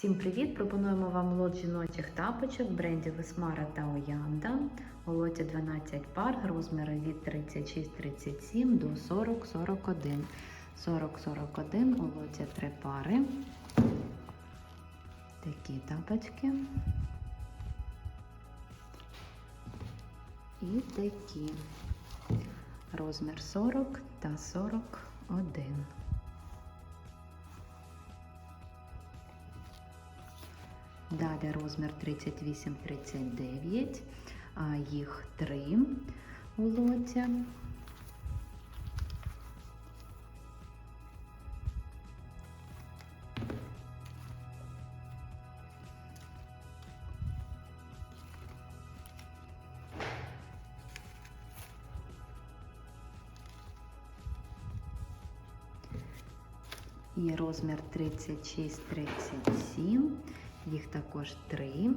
Всім привіт! Пропонуємо вам лот жіночих тапочок брендів Весмара та Оянда. У лоті 12 пар, розміри від 36-37 до 40-41. 40-41 у лоті 3 пари. Такі тапочки. І такі. Розмір 40 та 41. Далі розмір 38-39, а їх три у лоті. І розмір 36-37, їх також три.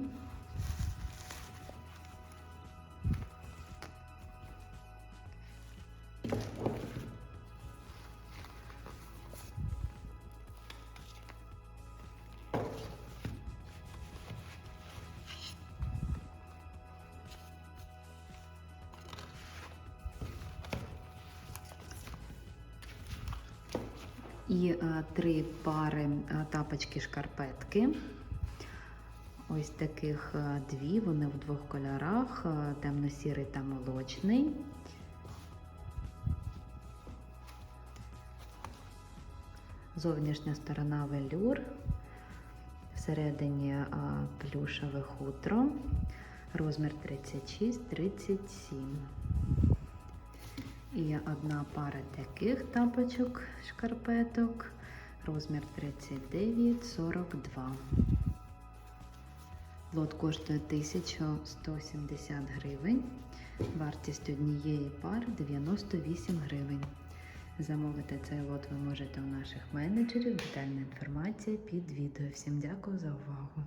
І е, три пари е, тапочки шкарпетки. Ось таких е, дві, вони в двох кольорах: е, темно-сірий та молочний. Зовнішня сторона велюр, всередині е, плюшеве хутро, розмір 36-37. І одна пара таких тапочок, шкарпеток, розмір 39-42. Лот коштує 1170 гривень. Вартість однієї пари 98 гривень. Замовити цей лот ви можете у наших менеджерів. Детальна інформація під відео. Всім дякую за увагу!